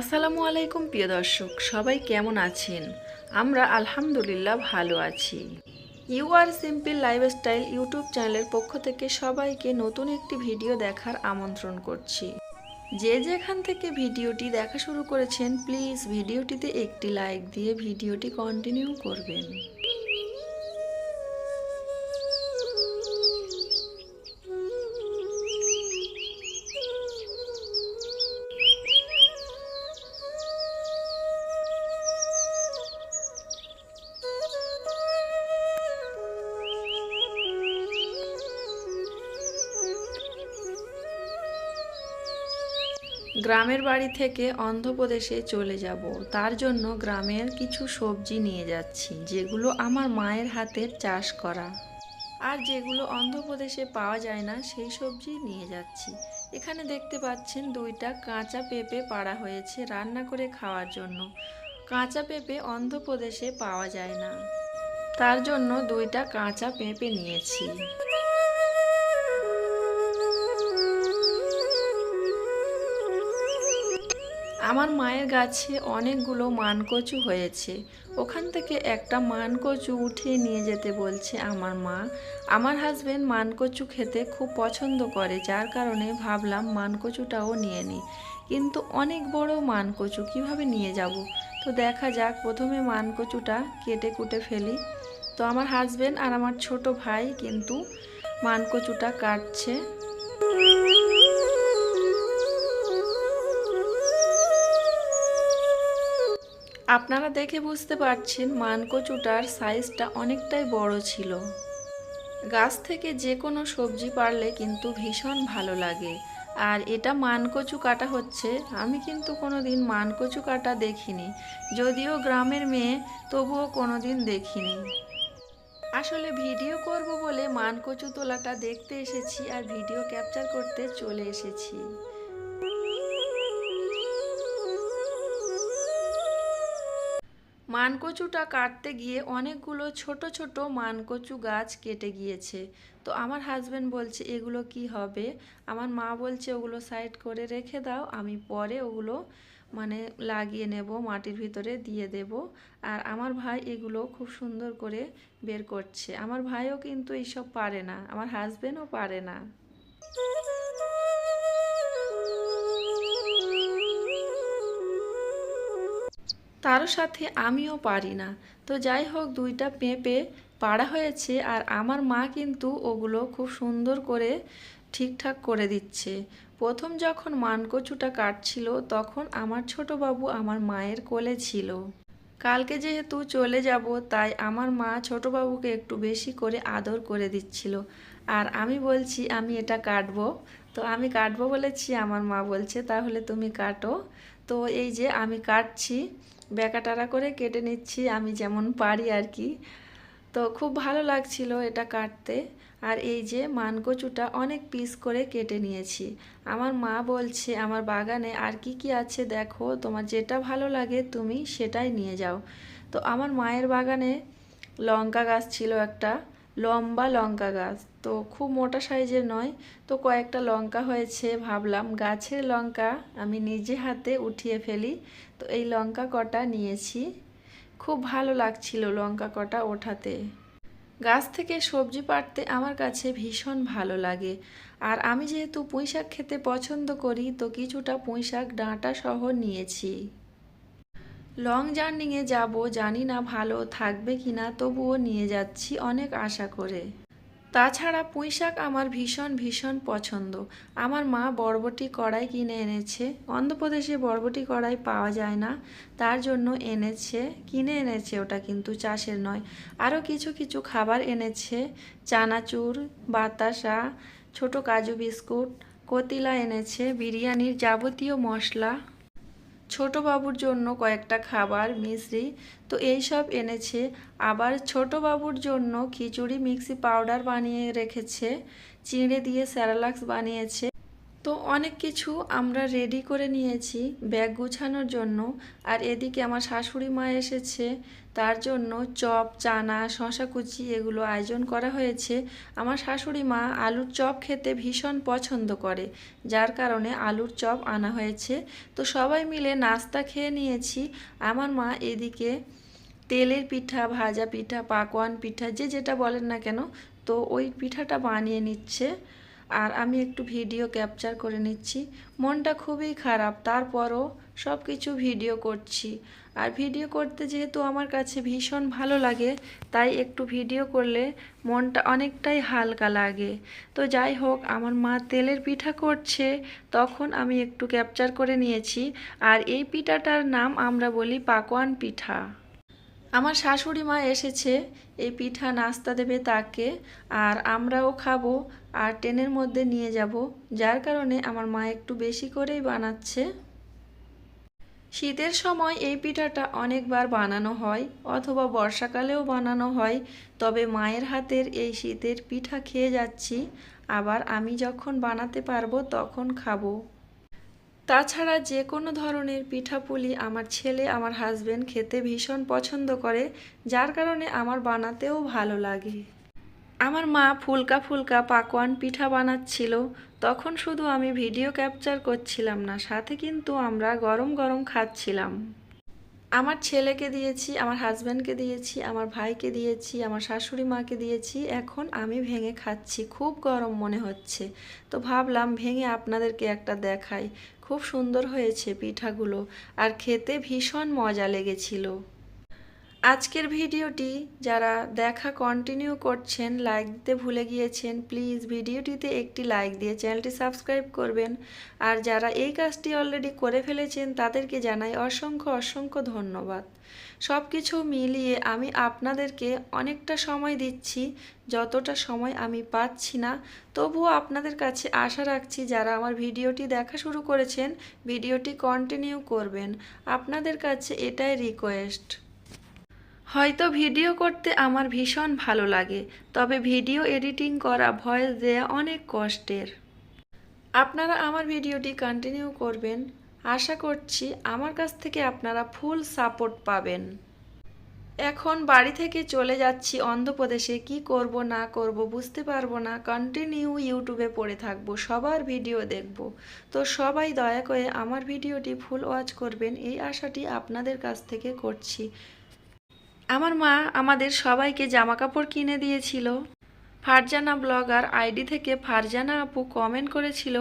আসসালামু আলাইকুম, প্রিয় দর্শক। সবাই কেমন আছেন? আমরা আলহামদুলিল্লাহ ভালো আছি। You are simple lifestyle YouTube চ্যানেলের পক্ষ থেকে সবাইকে নতুন একটি ভিডিও দেখার আমন্ত্রণ করছি। যে যেখান থেকে ভিডিওটি দেখা শুরু করেছেন, প্লিজ ভিডিওটিতে একটি লাইক দিয়ে ভিডিওটি কন্টিনিউ করবেন। গ্রামের বাড়ি থেকে অন্ধ্রপ্রদেশে চলে যাব। তার জন্য গ্রামের কিছু সবজি নিয়ে যাচ্ছি, যেগুলো আমার মায়ের হাতের চাষ করা। আর যেগুলো অন্ধ্রপ্রদেশে পাওয়া যায় না, সেই সবজি নিয়ে যাচ্ছি। এখানে দেখতে পাচ্ছেন দুইটা কাঁচা পেঁপে পাড়া হয়েছে রান্না করে খাওয়ার জন্য। কাঁচা পেঁপে অন্ধ্রপ্রদেশে পাওয়া যায় না। তার জন্য দুইটা কাঁচা পেঁপে নিয়েছি। আমার মায়ের গাছে অনেকগুলো মানকচু হয়েছে। ওখান থেকে একটা মানকচু উঠিয়ে নিয়ে যেতে বলছে আমার মা। আমার হাজবেন্ড মানকচু খেতে খুব পছন্দ করে, যার কারণে ভাবলাম মানকচুটাও নিয়ে নিই। কিন্তু অনেক বড় মানকচু, কীভাবে নিয়ে যাব? তো দেখা যাক, প্রথমে মানকচুটা কেটে কুটে ফেলি। তো আমার হাজবেন্ড আর আমার ছোট ভাই কিন্তু মানকচুটা কাটছে। আপনারা দেখে বুঝতে পারছেন মানকচুটার সাইজটা অনেকটাই বড় ছিল। গাছ থেকে যে কোনো সবজি পারলে কিন্তু ভীষণ ভালো লাগে। আর এটা মানকচু কাটা হচ্ছে। আমি কিন্তু কোনো দিন মানকচু কাটা দেখিনি। যদিও গ্রামের মেয়ে, তবুও কোনো দিন দেখিনি। আসলে ভিডিও করব বলে মানকচু তোলাটা দেখতে এসেছি আর ভিডিও ক্যাপচার করতে চলে এসেছি। মানকচুটা কাটতে গিয়ে অনেকগুলো ছোট ছোট মানকচু গাছ কেটে গিয়েছে। তো আমার হাজব্যান্ড বলছে, এগুলো কি হবে? আমার মা বলছে, ওগুলো সাইড করে রেখে দাও, আমি পরে ওগুলো মানে লাগিয়ে নেব, মাটির ভিতরে দিয়ে দেব। আর আমার ভাই এগুলো খুব সুন্দর করে বের করছে। আমার ভাইও কিন্তু এইসব পারে না, আমার হাজবেন্ডও পারে না। তারও সাথে আমিও পারি না। তো যাই হোক, দুইটা পেঁপে পাড়া হয়েছে আর আমার মা কিন্তু ওগুলো খুব সুন্দর করে ঠিকঠাক করে দিচ্ছে। প্রথম যখন মানকচুটা কাটছিল, তখন আমার ছোট বাবু আমার মায়ের কোলে ছিল। কালকে যেহেতু চলে যাব, তাই আমার মা ছোট বাবুকে একটু বেশি করে আদর করে দিচ্ছিল। আর আমি বলছি, আমি এটা কাটবো। তো আমি কাটবো বলেছি, আমার মা বলছে, তাহলে তুমি কাটো। তো এই যে আমি কাটছি বেকাটারা করে কেটে নিচ্ছি, আমি যেমন পারি আর কি। তো খুব ভালো লাগছিল এটা কাটতে। আর এই যে মানকচুটা অনেক পিস করে কেটে নিয়েছি। আমার মা বলছে, আমার বাগানে আর কি কি আছে দেখো, তোমার যেটা ভালো লাগে তুমি সেটাই নিয়ে যাও। তো আমার মায়ের বাগানে লঙ্কা গাছ ছিল একটা, লম্বা লঙ্কা গাছ। তো খুব মোটা সাইজের নয়, তো কয়েকটা লঙ্কা হয়েছে, ভাবলাম গাছের লঙ্কা আমি নিজে হাতে উঠিয়ে ফেলি। তো এই লঙ্কা কটা নিয়েছি। খুব ভালো লাগছিল লঙ্কা কটা ওঠাতে। গাছ থেকে সবজি পাড়তে আমার কাছে ভীষণ ভালো লাগে। আর আমি যেহেতু পুঁই শাক খেতে পছন্দ করি, তো কিছুটা পুঁই শাক ডাঁটা সহ নিয়েছি। লং জার্নিংয়ে যাব, জানি না ভালো থাকবে কি না তবুও নিয়ে যাচ্ছি অনেক আশা করে। তাছাড়া পুঁই শাক আমার ভীষণ ভীষণ পছন্দ। আমার মা বরবটি কড়াই কিনে এনেছে। অন্ধ্রপ্রদেশে বরবটি কড়াই পাওয়া যায় না। তার জন্য এনেছে, কিনে এনেছে ওটা কিন্তু চাষের নয়। আরও কিছু কিছু খাবার এনেছে। চানাচুর, বাতাসা, ছোট কাজু বিস্কুট, কতিলা এনেছে, বিরিয়ানির যাবতীয় মশলা। ছোট বাবুর জন্য কয়েকটা খাবার মিশ্রি তো এইসব এনেছে। আবার ছোট বাবুর জন্য খিচুড়ি, মিক্সি পাউডার বানিয়ে রেখেছে। চিঁড়ে দিয়ে স্যারালাক্স বানিয়েছে। অনেক কিছু আমরা রেডি করে নিয়েছি ব্যাগ গুছানোর জন্য। আর এদিকে আমার শাশুড়ি মা এসেছে, তার জন্য চপ, চানা শশা কুচি এগুলো আয়োজন করা হয়েছে। আমার শাশুড়ি মা আলুর চপ খেতে ভীষণ পছন্দ করে, যার কারণে আলুর চপ আনা হয়েছে। তো সবাই মিলে নাস্তা খেয়ে নিয়েছি। আমার মা এদিকে তেলের পিঠা, ভাজা পিঠা, পাকোয়ান পিঠা, যে যেটা বলেন না কেন, তো ওই পিঠাটা বানিয়ে নিচ্ছে। আর আমি একটু ভিডিও ক্যাপচার করে নিচ্ছি। মনটা খুবই খারাপ, তারপরও সব কিছু ভিডিও করছি। আর ভিডিও করতে যেহেতু আমার কাছে ভীষণ ভালো লাগে, তাই একটু ভিডিও করলে মনটা অনেকটাই হালকা লাগে। তো যাই হোক, আমার মা তেলের পিঠা করছে, তখন আমি একটু ক্যাপচার করে নিয়েছি। আর এই পিঠাটার নাম আমরা বলি পাকোয়ান পিঠা। আমার শাশুড়ি মা এসেছে, এই পিঠা নাস্তা দেবে তাকে, আর আমরাও খাব, আর ট্রেনের মধ্যে নিয়ে যাব, যার কারণে আমার মা একটু বেশি করেই বানাচ্ছে। শীতের সময় এই পিঠাটা অনেকবার বানানো হয়, অথবা বর্ষাকালেও বানানো হয়, তবে মায়ের হাতের এই শীতের পিঠা খেয়ে যাচ্ছি, আবার আমি যখন বানাতে পারব তখন খাব। তাছাড়া যে কোনো ধরনের পিঠাপুলি আমার ছেলে, আমার হাজব্যান্ড খেতে ভীষণ পছন্দ করে, যার কারণে আমার বানাতেও ভালো লাগে। আমার মা ফুলকা ফুলকা পাকোয়ান পিঠা বানাচ্ছিল, তখন শুধু আমি ভিডিও ক্যাপচার করছিলাম না, সাথে কিন্তু আমরা গরম গরম খাচ্ছিলাম। আমার ছেলেকে দিয়েছি, আমার হাজব্যান্ডকে দিয়েছি, আমার ভাইকে দিয়েছি, আমার শাশুড়ি মাকে দিয়েছি, এখন আমি ভেঙে খাচ্ছি, খুব গরম মনে হচ্ছে। তো ভাবলাম ভেঙে আপনাদেরকে একটা দেখাই। খুব সুন্দর হয়েছে পিঠাগুলো, আর খেতে ভীষণ মজা লেগেছিল। আজকের ভিডিওটি যারা দেখা কন্টিনিউ করছেন লাইক দিতে ভুলে গিয়েছেন প্লিজ ভিডিওটিতে একটি লাইক দিয়ে চ্যানেলটি সাবস্ক্রাইব করবেন। আর যারা এই কাজটি অলরেডি করে ফেলেছেন, তাদেরকে জানাই অসংখ্য অসংখ্য ধন্যবাদ। সব কিছু মিলিয়ে আমি আপনাদেরকে অনেকটা সময় দিচ্ছি, যতটা সময় আমি পাচ্ছি না। তবুও আপনাদের কাছে আশা রাখছি যারা আমার ভিডিওটি দেখা শুরু করেছেন, ভিডিওটি কন্টিনিউ করবেন। আপনাদের কাছে এটাই রিকোয়েস্ট হয়তো ভিডিও করতে আমার ভীষণ ভালো লাগে, তবে ভিডিও এডিটিং করা ভয়েস দেয়া অনেক কষ্টের। আপনারা আমার ভিডিওটি কন্টিনিউ করবেন। আশা করছি আমার কাছ থেকে আপনারা ফুল সাপোর্ট পাবেন। এখন বাড়ি থেকে চলে যাচ্ছি, অন্ধ্রপ্রদেশে কি করব, না করব বুঝতে পারব না। কন্টিনিউ ইউটিউবে পড়ে থাকব, সবার ভিডিও দেখব। তো সবাই দয়া করে আমার ভিডিওটি ফুল ওয়াচ করবেন, এই আশাটি আপনাদের কাছ থেকে করছি। আমার মা আমাদের সবাইকে জামা কাপড় কিনে দিয়েছিল। ফারজানা ব্লগার আইডি থেকে ফারজানা আপু কমেন্ট করেছিল,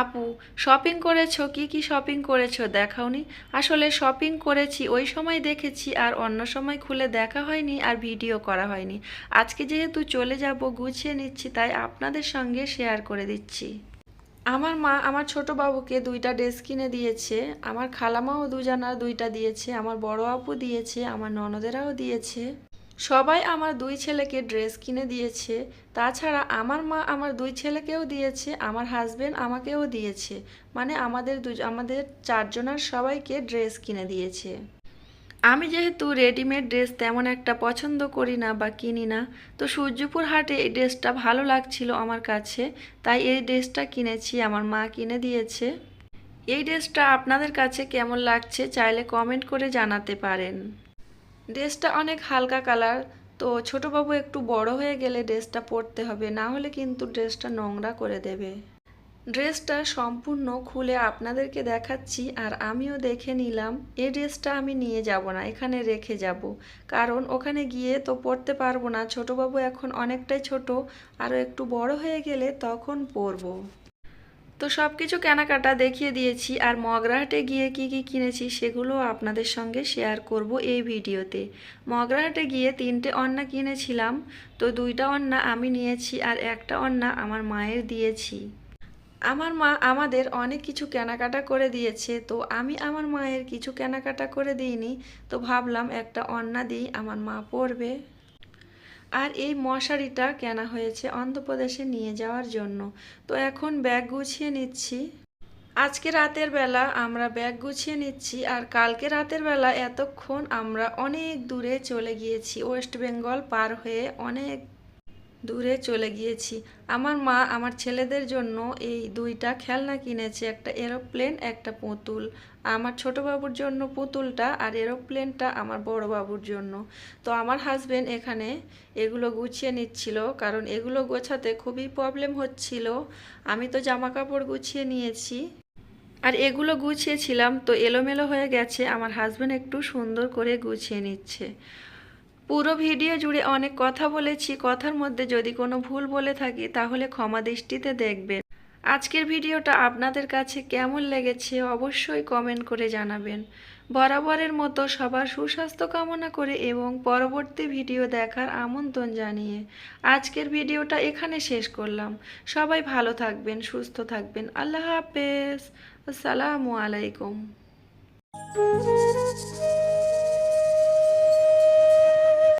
আপু শপিং করেছ? কি কি শপিং করেছ? দেখাওনি? আসলে শপিং করেছি, ওই সময় দেখেছি আর অন্য সময় খুলে দেখা হয়নি আর ভিডিও করা হয়নি। আজকে যেহেতু চলে যাব, গুছিয়ে নিচ্ছি, তাই আপনাদের সঙ্গে শেয়ার করে দিচ্ছি। আমার মা, আমার ছোট বাবুকে দুইটা ড্রেস কিনে দিয়েছে, আমার খালামাও দুজনার দুইটা দিয়েছে, আমার বড় আপু দিয়েছে, আমার ননদেরাও দিয়েছে। সবাই আমার দুই ছেলেকে ড্রেস কিনে দিয়েছে, তাছাড়া আমার মা আমার দুই ছেলেকেও দিয়েছে, আমার হাজবেন্ড আমাকেও দিয়েছে। মানে আমাদের দু আমাদের চারজনার সবাইকে ড্রেস কিনে দিয়েছে। আমি যেহেতু রেডিমেড ড্রেস তেমন একটা পছন্দ করি না বা কিনি না, তো সূর্যপুর হাটে এই ড্রেসটা ভালো লাগছিল আমার কাছে, তাই এই ড্রেসটা কিনেছি, আমার মা কিনে দিয়েছে। এই ড্রেসটা আপনাদের কাছে কেমন লাগছে চাইলে কমেন্ট করে জানাতে পারেন। ড্রেসটা অনেক হালকা কালার, তো ছোটোবাবু একটু বড় হয়ে গেলে ড্রেসটা পরতে হবে, না হলে কিন্তু ড্রেসটা নোংরা করে দেবে। ড্রেসটা সম্পূর্ণ খুলে আপনাদেরকে দেখাচ্ছি আর আমিও দেখে নিলাম, এই ড্রেসটা আমি নিয়ে যাব না, এখানে রেখে যাব। কারণ ওখানে গিয়ে তো পরতে পারব না, ছোটোবাবু এখন অনেকটাই ছোট, আরও একটু বড় হয়ে গেলে তখন পরবো। তো সব কিছু কেনাকাটা দেখিয়ে দিয়েছি আর মগরাহাটে গিয়ে কি কি কিনেছি সেগুলো আপনাদের সঙ্গে শেয়ার করব এই ভিডিওতে। মগরাহাটে গিয়ে তিনটে অন্না কিনেছিলাম, তো দুইটা অন্না আমি নিয়েছি আর একটা অন্না আমার মায়ের দিয়েছি। আমার মা আমাদের অনেক কিছু কেনাকাটা করে দিয়েছে, তো আমি আমার মায়ের কিছু কেনাকাটা করে দিইনি, তো ভাবলাম একটা অন্না দিই, আমার মা পরবে আর এই মশারিটা কেনা হয়েছে অন্ধ্রপ্রদেশে নিয়ে যাওয়ার জন্য, তো এখন ব্যাগ গুছিয়ে নিচ্ছি। আজকে রাতের বেলা আমরা ব্যাগ গুছিয়ে নিচ্ছি, আর কালকে রাতের বেলা এতক্ষণ আমরা অনেক দূরে চলে গিয়েছি, ওয়েস্ট বেঙ্গল পার হয়ে অনেক দূরে চলে গিয়েছি। আমার মা আমার ছেলেদের জন্য এই দুইটা খেলনা কিনেছে, একটা এরোপ্লেন, একটা পুতুল। আমার ছোট বাবুর জন্য পুতুলটা আর এরোপ্লেনটা আমার বড় বাবুর জন্য। তো আমার হাজবেন্ড এখানে এগুলো গুছিয়ে নিচ্ছিল, কারণ এগুলো গোছাতে খুবই প্রবলেম হচ্ছিল। আমি তো জামা কাপড় গুছিয়ে নিয়েছি। আর এগুলো গুছিয়েছিলাম, তো এলোমেলো হয়ে গেছে। আমার হাজবেন্ড একটু সুন্দর করে গুছিয়ে নিচ্ছে। পুরো ভিডিও জুড়ে অনেক কথা বলেছি, কথার মধ্যে যদি কোনো ভুল বলে থাকি তাহলে ক্ষমা দৃষ্টিতে দেখবেন। আজকের ভিডিওটা আপনাদের কাছে কেমন লেগেছে অবশ্যই কমেন্ট করে জানাবেন। বরাবরের মতো সবার সুস্বাস্থ্য কামনা করে এবং পরবর্তী ভিডিও দেখার আমন্ত্রণ জানিয়ে আজকের ভিডিওটা এখানে শেষ করলাম। সবাই ভালো থাকবেন, সুস্থ থাকবেন। আল্লাহ হাফেজ। আসসালামু আলাইকুম।